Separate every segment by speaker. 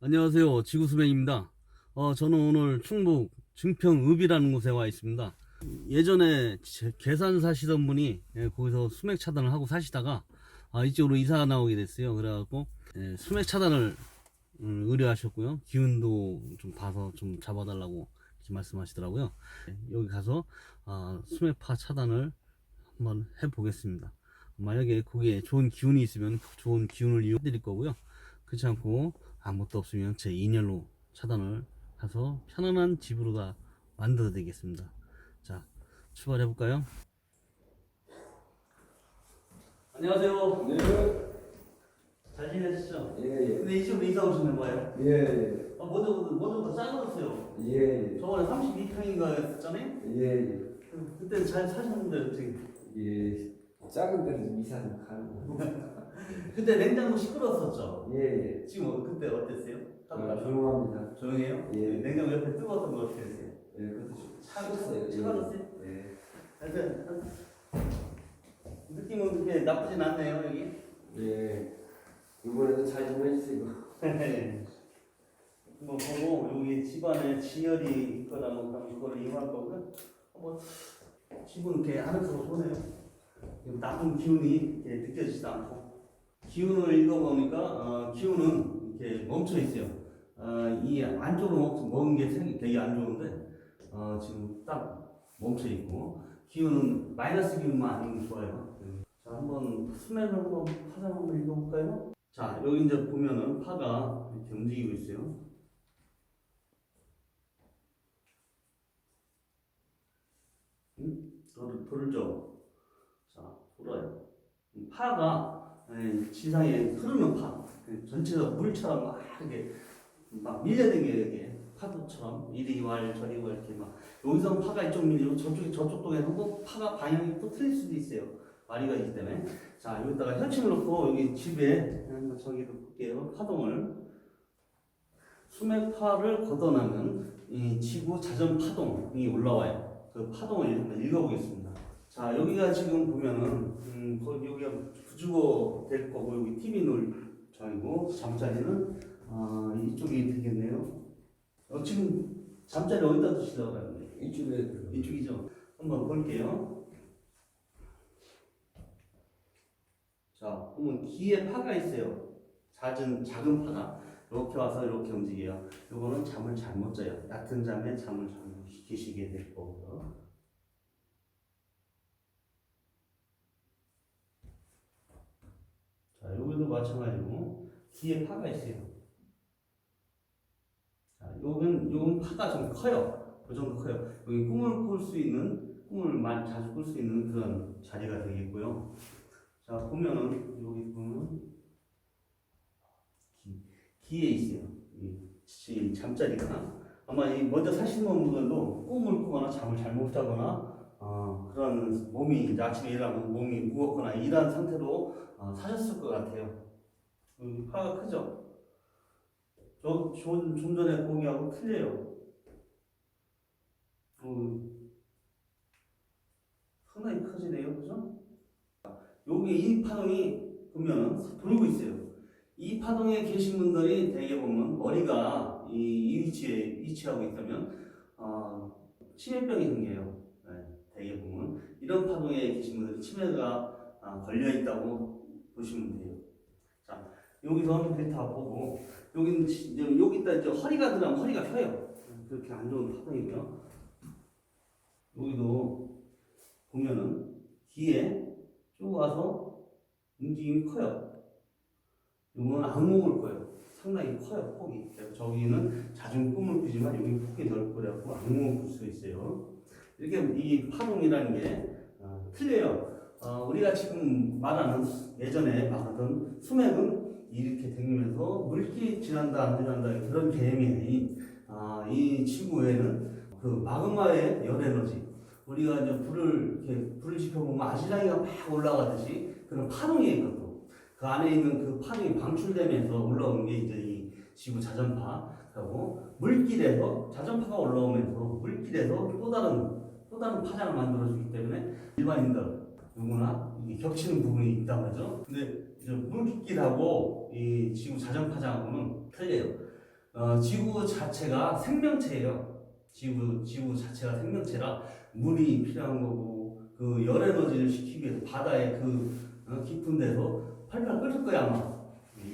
Speaker 1: 안녕하세요. 지구수명입니다. 어, 저는 오늘 충북 증평읍이라는 곳에 와 있습니다. 예전에 제- 계산 사시던 분이 예, 거기서 수맥 차단을 하고 사시다가 아, 이쪽으로 이사가 나오게 됐어요. 그래갖고 예, 수맥 차단을 음, 의뢰하셨고요. 기운도 좀 봐서 좀 잡아달라고 말씀하시더라고요. 예, 여기 가서 아, 수맥파 차단을 한번 해보겠습니다. 만약에 거기에 좋은 기운이 있으면 좋은 기운을 이용해 드릴 거고요. 그렇지 않고 아무것도 없으면 제 2년로 차단을 해서 편안한 집으로 다 만들어 드리겠습니다. 자, 출발해 볼까요? 안녕하세요.
Speaker 2: 네.
Speaker 1: 잘 지내셨죠?
Speaker 2: 예,
Speaker 1: 근데 이쪽으로 이사 오신 거예요?
Speaker 2: 예. 예,
Speaker 1: 아, 먼저, 먼저부터 작아졌어요.
Speaker 2: 예.
Speaker 1: 저번에 32평인가 했잖아요?
Speaker 2: 예,
Speaker 1: 그때 잘 사셨는데, 어떻게.
Speaker 2: 예. 작은 데로 좀좀 가는 거.
Speaker 1: 그때 냉장고 시끄러웠었죠?
Speaker 2: 예, 예.
Speaker 1: 지금 그때 어땠어요?
Speaker 2: 아, 조용합니다.
Speaker 1: 조용해요?
Speaker 2: 예.
Speaker 1: 냉장고 옆에 뜨거웠던 거 어떻게 됐어요?
Speaker 2: 예, 그것도 좀
Speaker 1: 차가웠어요?
Speaker 2: 예.
Speaker 1: 차가웠어요?
Speaker 2: 예.
Speaker 1: 하여튼 느낌은 그렇게 나쁘진 않네요 여기
Speaker 2: 예. 이번에도 잘 좀 해주세요.
Speaker 1: 뭐 보고 여기 집안에 지열이 있거나 뭐 그럼 그걸 이용할 거고요 뭐 집은 이렇게 아늑하고 좋네요 나쁜 기운이 느껴지지도 않고 기운을 읽어보니까 어, 기운은 이렇게 멈춰 있어요 어, 이 안쪽으로 먹- 먹은 게 생- 되게 안 좋은데 어, 지금 딱 멈춰 있고 기운은 마이너스 기운만 아니면 좋아요. 자, 한번 수면을 한번 파장 한번 읽어볼까요? 자, 여기 이제 보면은 파가 이렇게 움직이고 있어요. 응? 돌죠? 자, 돌아요. 이 파가 예, 지상에 흐르는 파, 예, 전체가 물처럼 막 이렇게 막 밀려댕겨요, 이게. 파도처럼 이리 왈 저리 왈 이렇게 막 여기서 파가 이쪽 밀리고 저쪽이 저쪽 쪽에서 또 파가 방향이 또 틀릴 수도 있어요. 마리가 있기 때문에. 자, 여기다가 혈침을 넣고 여기 집에 한번 저기도 볼게요. 파동을 수맥파를 걷어나면 이 지구 자전 파동이 올라와요. 그 파동을 읽어보겠습니다. 자, 여기가 지금 보면은 음, 거기 여기가 부주거 될 거고 여기 TV 놀 저이고 잠자리는 아, 이쪽이 되겠네요. 어, 지금 잠자리 어디다 두시려고 하는데?
Speaker 2: 이쪽에.
Speaker 1: 이쪽이죠. 한번 볼게요. 자, 그러면 귀에 파가 있어요. 작은 작은 파가 이렇게 와서 이렇게 움직여요. 요거는 잠을 잘 못 자요. 얕은 잠에 잠을 잘못 계시게 될 거고요. 자, 여기도 마찬가지로 귀에 파가 있어요. 자, 요건 요건 파가 좀 커요. 그 정도 커요. 여기 꿈을 꿀 수 있는 꿈을 많이 자주 꿀 수 있는 그런 자리가 되겠고요. 자 보면은 여기 보면 기, 기에 있어요. 이, 이 잠자리가 아마 이 먼저 사시는 분들도 꿈을 꾸거나 잠을 잘 못 자거나 어, 그런 몸이 이제 아침에 일어나면 몸이 무겁거나 이런 상태로 어, 사셨을 것 같아요. 여기 파가 크죠? 저, 좀, 좀 전에 거기하고 틀려요. 어, 상당히 커지네요. 그죠? 여기 이 파동이 보면 돌고 있어요. 이 파동에 계신 분들이 대개 보면 머리가 이, 이 위치에 위치하고 있다면 어, 치매병이 생겨요. 이런 파동에 계신 분들이 치매가 아, 걸려 있다고 보시면 돼요. 자 여기서 데이터 보고 여기는 지- 이제 여기다 이제 허리가 들어가면 허리가 펴요. 그렇게 안 좋은 파동이고요. 여기도 보면은 쭉 와서 움직임이 커요. 이건 악몽을 꿔요. 상당히 커요, 폭이. 저기는 잦은 꿈을 꾸지만 여기 폭이 넓고래갖고 악몽을 꿀수 있어요. 이렇게 이 파동이라는 게 어, 틀려요. 어, 우리가 지금 말하는 예전에 말하던 수맥은 이렇게 댕기면서 물길이 지난다 안 지난다 그런 개념이 아, 이 지구에는 그 마그마의 열 에너지 우리가 이제 불을 이렇게 불을 지펴보면 아시장이가 막 올라가듯이 그런 파동이 있거든. 그 안에 있는 그 파동이 방출되면서 올라오는 게 이제 이 지구 자전파하고 물길에서 자전파가 올라오면서 물길에서 또 다른 또 다른 파장을 만들어주기 때문에 일반인들 누구나 겹치는 부분이 있다고 하죠. 근데 이제 물길하고 이 지구 자전 파장하고는 틀려요. 어, 지구 자체가 생명체예요. 지구 지구 자체가 생명체라 물이 필요한 거고 그 열 에너지를 시키기 위해서 바다의 그 어, 깊은 데서 팔팔 끓을 거야 아마.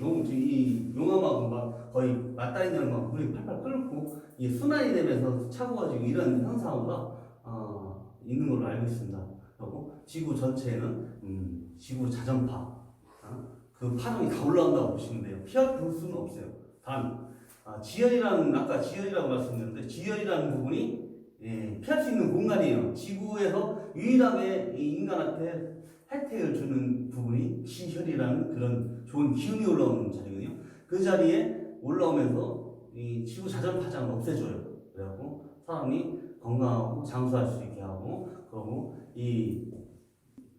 Speaker 1: 용, 이 용암하고 막 거의 맞닿이는 막 물이 팔팔 끓고 이 순환이 되면서 차고 가지고 이런 현상으로 어, 있는 걸로 알고 있습니다. 그리고 지구 전체에는 음, 지구 자전파 어? 그 파동이 다 올라온다고 보시면 돼요. 피할 볼 수는 없어요. 단 아, 지열이라는 아까 지열이라고 말씀드렸는데 지열이라는 부분이 예, 피할 수 있는 공간이에요. 지구에서 유일하게 이 인간한테 혜택을 주는 부분이 지혈이라는 그런 좋은 기운이 올라오는 자리거든요. 그 자리에 올라오면서 이 지구 자전 파장을 없애줘요. 그래갖고 사람이 건강하고 장수할 수 있게 하고 그리고 이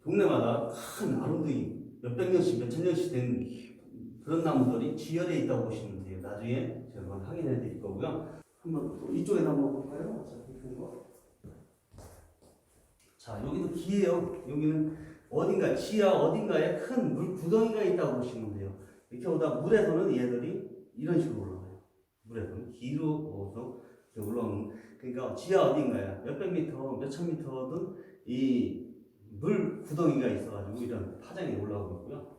Speaker 1: 동네마다 큰 아름드리 몇백 년씩 몇천 년씩 된 그런 나무들이 지열에 있다고 보시면 돼요. 나중에 제가 확인해 드릴 거고요. 한번 또 이쪽에다 한번 볼까요? 자, 여기도 기예요. 여기는 어딘가 지하 어딘가에 큰 물 구덩이가 있다고 보시면 돼요. 이렇게 오다 물에서는 얘들이 이런 식으로 올라가요. 물에서는 기로 올라오는 그러니까 지하 어딘가에 몇백 미터, 몇천 미터든 이 물 구덩이가 있어가지고 이런 파장이 올라오고 있고요.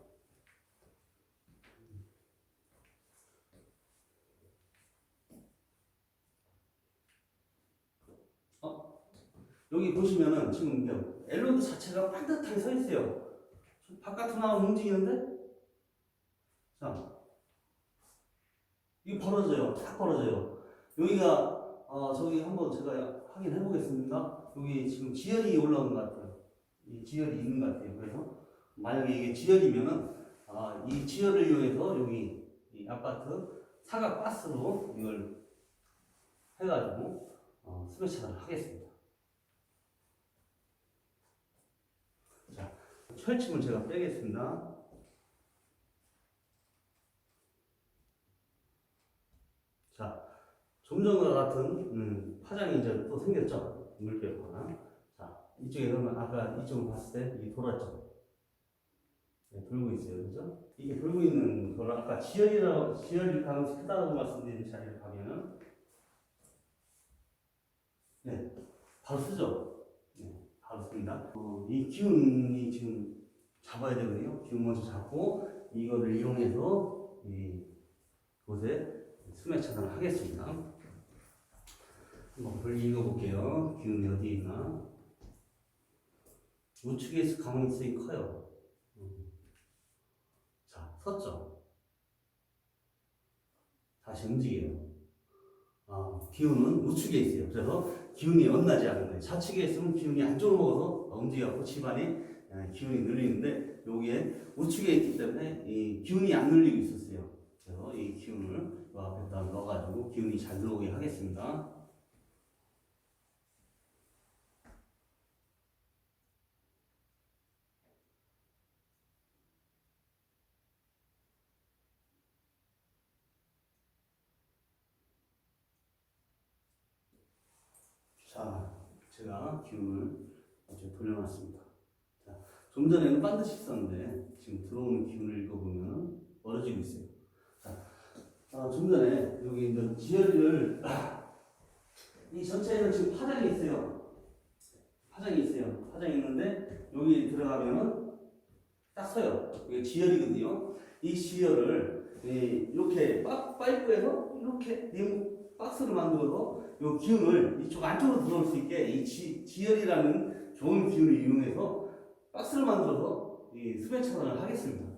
Speaker 1: 여기 보시면은 지금 엘로드 자체가 반듯하게 서 있어요. 바깥으로 나오면 움직이는데, 자, 이게 벌어져요. 딱 벌어져요. 여기가 어, 저기 한번 제가 확인해 보겠습니다. 여기 지금 지열이 올라오는 것 같아요. 이 지열이 있는 것 같아요. 그래서 만약에 이게 지열이면은 아, 이 지열을 이용해서 여기 이 아파트 사각 가스로 이걸 해가지고 어, 수배 차단을 하겠습니다. 철침을 제가 빼겠습니다. 자, 좀 전과 같은 음, 파장이 이제 또 생겼죠. 물결파가. 자, 이쪽에 그러면 아까 이쪽을 봤을 때 이게 돌았죠. 네, 돌고 있어요. 그죠? 이게 돌고 있는 걸 아까 지열이라고, 지열일 가능성이 크다고 말씀드린 자리를 가면은 네, 바로 쓰죠. 네, 바로 씁니다. 어, 이 기운이 지금 잡아야 되거든요. 기운 먼저 잡고 이거를 이용해서 이 곳에 수맥 차단을 하겠습니다. 한번 볼 읽어볼게요. 기운이 어디에 있나? 우측에 있을 가능성이 커요. 음. 자, 섰죠. 다시 움직여요. 아, 기운은 우측에 있어요. 그래서 기운이 엇나지 않는 거예요. 좌측에 있으면 기운이 안쪽으로 먹어서 움직여갖고 집안이 예, 기운이 늘리는데 여기에 우측에 있기 때문에 이 기운이 안 늘리고 있었어요. 그래서 이 기운을 이 앞에다 넣어가지고 기운이 잘 들어오게 하겠습니다. 자, 제가 기운을 이제 돌려놨습니다. 자, 좀 전에는 반드시 있었는데 지금 들어오는 기운을 읽어보면 멀어지고 있어요. 자, 아, 좀 전에 여기 이제 지혈을 이 전체에는 지금 파장이 있어요. 파장이 있어요. 파장이 있는데 여기 들어가면은 딱 서요. 이게 지혈이거든요. 이 지혈을 이- 이렇게 빠, 파이프에서 이렇게 박스를 만들어서 이 기운을 이쪽 안쪽으로 들어올 수 있게 이 지, 지열이라는 좋은 기운을 이용해서 박스를 만들어서 이 수배 차단을 하겠습니다.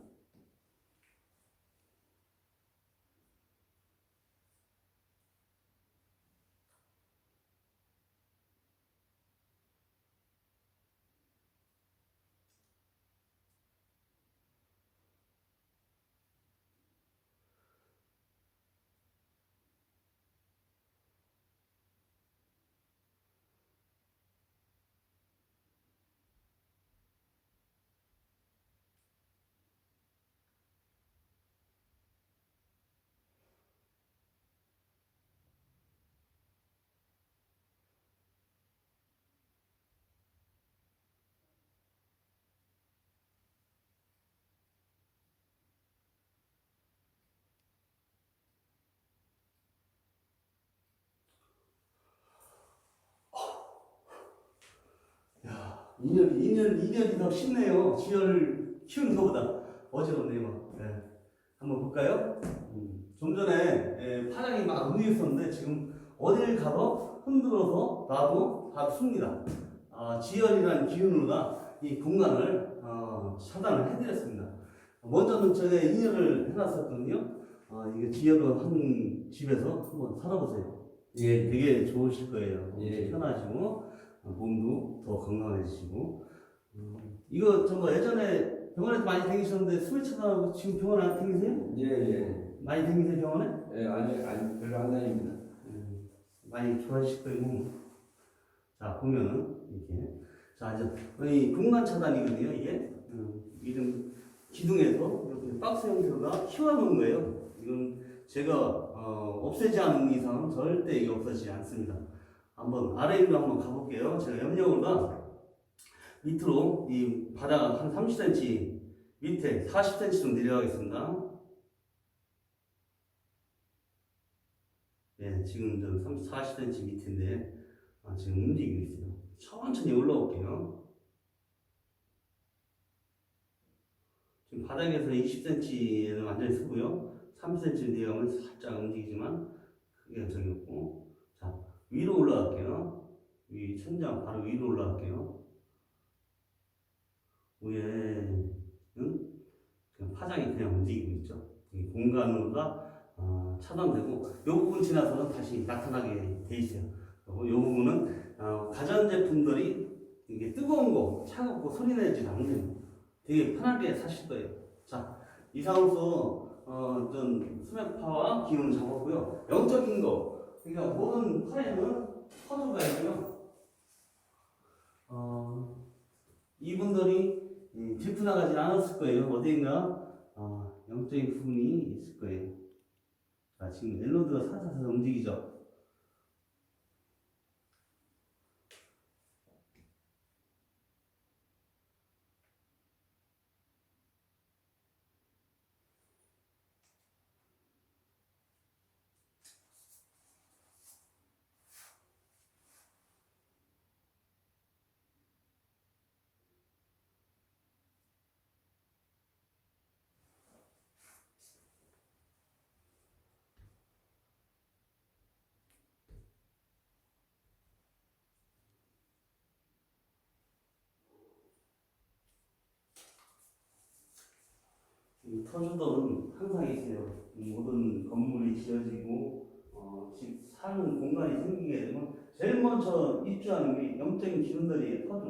Speaker 1: 2년, 2년, 2년이 더 쉽네요. 지혈을 키우는 것보다 어지럽네요. 막. 예. 한번 볼까요? 음, 좀 전에 예, 파장이 막 움직였었는데 지금 어딜 가도 흔들어서 놔도 다 씁니다. 아, 지혈이라는 기운으로다 이 공간을 어, 차단을 해드렸습니다. 먼저는 제가 인혈을 해놨었거든요. 아, 이게 지혈을 한 집에서 한번 살아보세요.
Speaker 2: 예.
Speaker 1: 되게 좋으실 거예요.
Speaker 2: 예.
Speaker 1: 편하시고 어, 몸도 더 건강해지시고 음, 이거 저거 예전에 병원에 많이 다니셨는데 수면 차단하고 지금 병원 안 다니세요?
Speaker 2: 예, 예.
Speaker 1: 많이 다니세요 병원에?
Speaker 2: 예, 아니, 아니, 별로 안 다닙니다.
Speaker 1: 음, 많이 좋아하실 거고 자 보면은 이렇게 자 이제 이 공간 차단이거든요 이게 음, 이런 기둥에서 이렇게 박스 형태로다 키워놓은 거예요. 이건 제가 어, 없애지 않은 이상은 절대 이게 없어지지 않습니다. 한번 아래 위로 한번 가볼게요. 제가 염력으로다 밑으로 이 바닥 한 30cm 밑에 40cm 좀 내려가겠습니다. 예, 지금 저 30, 40cm 밑인데 아, 지금 움직이고 있어요. 천천히 올라올게요. 지금 바닥에서 20cm는 완전히 서고요. 3cm 내려가면 살짝 움직이지만 크게 저기 없고 자 위로 올라갈게요. 위 천장 바로 위로 올라갈게요. 위에 응? 그냥 파장이 그냥 움직이고 있죠. 이 공간으로가 어, 차단되고 이 부분 지나서는 다시 나타나게 돼 있어요. 이 부분은 어, 가전제품들이 이게 뜨거운 거, 차갑고 소리 내지 않는 되게 편하게 사실 거예요. 자, 이상으로서 어, 좀 수면파와 기운을 잡았고요. 영적인 거, 그러니까 모든 터져가 있고요. 어, 이분들이 이 질투나가지 않았을 거예요. 어디인가 어, 영적인 부분이 있을 거예요. 자, 지금 엘로드가 살살살 움직이죠. 이 터주들은 항상 있어요. 이 모든 건물이 지어지고 어, 집 사는 공간이 생기게 되면 제일 먼저 입주하는 게 영적인 기운들이 터주.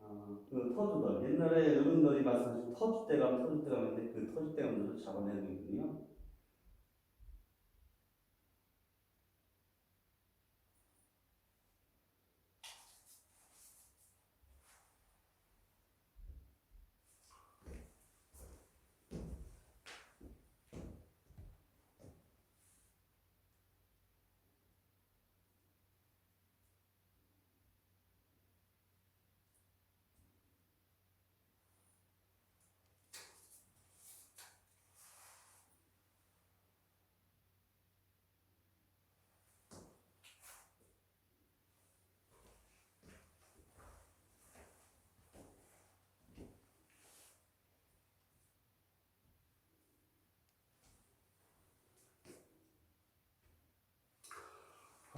Speaker 1: 어, 그 터주들 옛날에 어른들이 말씀하신 터줏대 감, 터줏대 감인데 그 터줏대 감들을 잡아내고 있거든요.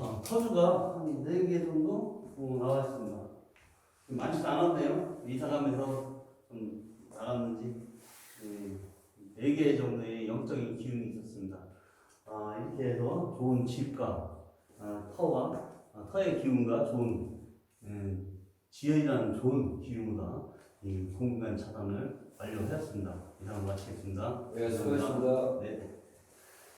Speaker 1: 어, 터주가 한 4개 정도 어, 나와 있습니다. 많지도 않았네요. 이사 가면서 좀 나갔는지 네, 4개 정도의 영적인 기운이 있었습니다. 아, 이렇게 해서 좋은 집과 아, 터와 아, 터의 기운과 좋은 음, 지혈이라는 좋은 기운과 이 공간 차단을 완료했습니다. 이상 마치겠습니다.
Speaker 2: 예, 수고하셨습니다.
Speaker 1: 네.